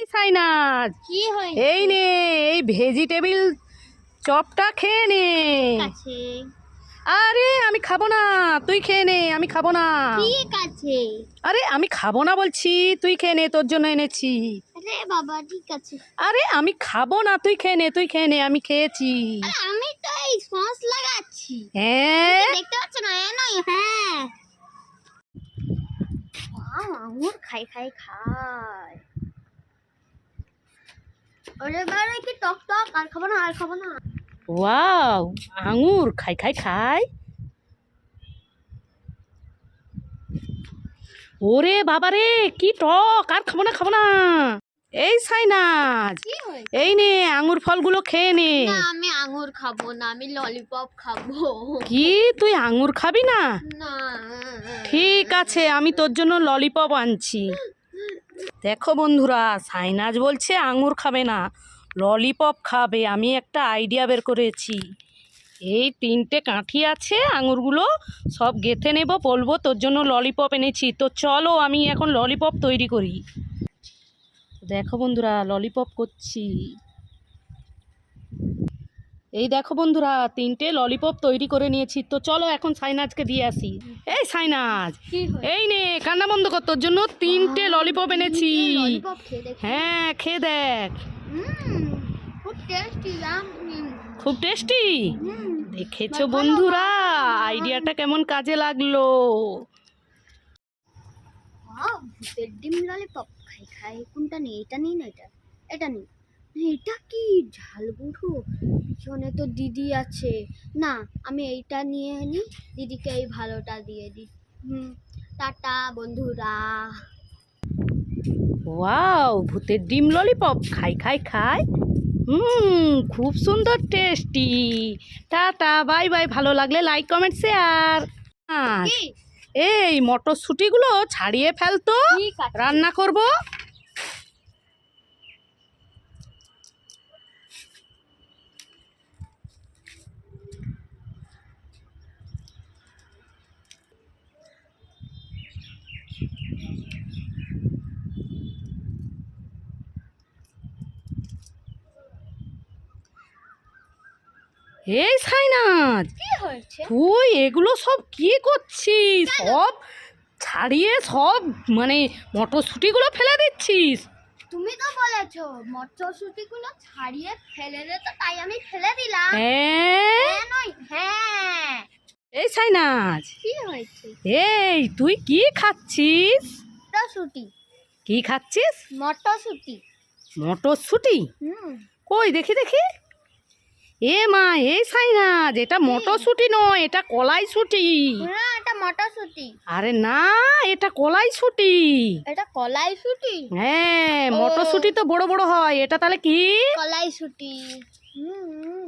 এই সাইনাজ। কি হয় এই নে এই ভেজিটেবিল চপটা খেয়ে নে। আরে আমি খাব না তুই খেয়ে নে আমি খাব না। ঠিক আছে। আরে আমি খাব না বলছি তুই খেয়ে নে তোর জন্য এনেছি। আরে বাবা ঠিক আছে। আরে আমি খাব না তুই খেয়ে নে তুই খেয়ে নে আমি খেয়েছি। আমি তো এই সস লাগাচ্ছি। হ্যাঁ? দেখতে পাচ্ছ না? নয় হ্যাঁ। আঙুর খাই খাই খাই। কি টক টক? আর খাব না আর খাব না। ওয়াও আঙুর খাই খাই খাই। ওরে বাবারে কি টক আর খাব না খাব না। এই সাইনাজ এই নে আঙুর ফলগুলো খেয়ে নে আমি আঙুর খাব না আমি ললিপপ খাব। কি? তুই আঙুর খাবি না? না। ঠিক আছে আমি তোর জন্য ললিপপ আনছি। দেখো বন্ধুরা, সাইনাজ বলছে আঙুর খাবে না, ললিপপ খাবে, আমি একটা আইডিয়া বের করেছি। এই তিনটে কাঁঠি আছে, আঙুরগুলো সব গেথে নেব, বলব তোর জন্য ললিপপ এনেছি। তো চলো, আমি এখন ললিপপ তৈরি করি। দেখো বন্ধুরা, ললিপপ করছি। এই দেখো বন্ধুরা তিনটে ললিপপ তৈরি করে নিয়েছি। তো চলো এখন সাইনাজকে দিয়ে আসি। এই সাইনাজ এই নে কান্না বন্ধ কর তোর জন্য তিনটে ললিপপ এনেছি। হ্যাঁ খেয়ে দেখ। খুব টেস্টি দেখেছ বন্ধুরা আইডিয়াটা কেমন কাজে লাগল? ভূতের ডিম ললিপপ খাই খাই কোনটা নেই? এটা নেই না এটা? এটা নেই। এটা কি? ঝাল গুঁড়ো? পিছনে তো দিদি আছে। না আমি এইটা নিয়ে নিই দিদিকে এই ভালোটা দিয়ে দিই হুম টাটা বন্ধুরা। ওয়াও ভূতের ডিম ললিপপ। খাই খাই খাই। হুম খুব সুন্দর টেস্টি। Tata bye bye. ভালো লাগলে লাইক কমেন্ট শেয়ার। এই মটরশুঁটিগুলো ছাড়িয়ে ফেলতো রান্না করব। এই সাইনাজ তুই এগুলো সব কি করছিস? সব ছাড়িয়ে সব মানে মটরশুঁটিগুলো ফেলে দিচ্ছিস? তুমি তো বলেছ মটরশুঁটিগুলো ছাড়িয়ে ফেলে দে তো তাই আমি ফেলে দিলাম। হ্যাঁ? হ্যাঁ হ্যাঁ। এই সাইনাজ। কি হয়েছে? এই তুই কি খাচ্ছিস? মটরশুঁটি। কি খাচ্ছিস? মটরশুঁটি। মটরশুঁটি? কই দেখি দেখি। এ মা এই সাইনাজ এটা মটরশুঁটি নয় এটা কলাইশুঁটি। না এটা মটরশুঁটি। আরে না এটা কলাইশুঁটি। এটা কলাইশুঁটি? হ্যাঁ মটরশুঁটি তো বড় বড় হয় এটা তাহলে কি? কলাইশুঁটি। হুম হুম, হুম।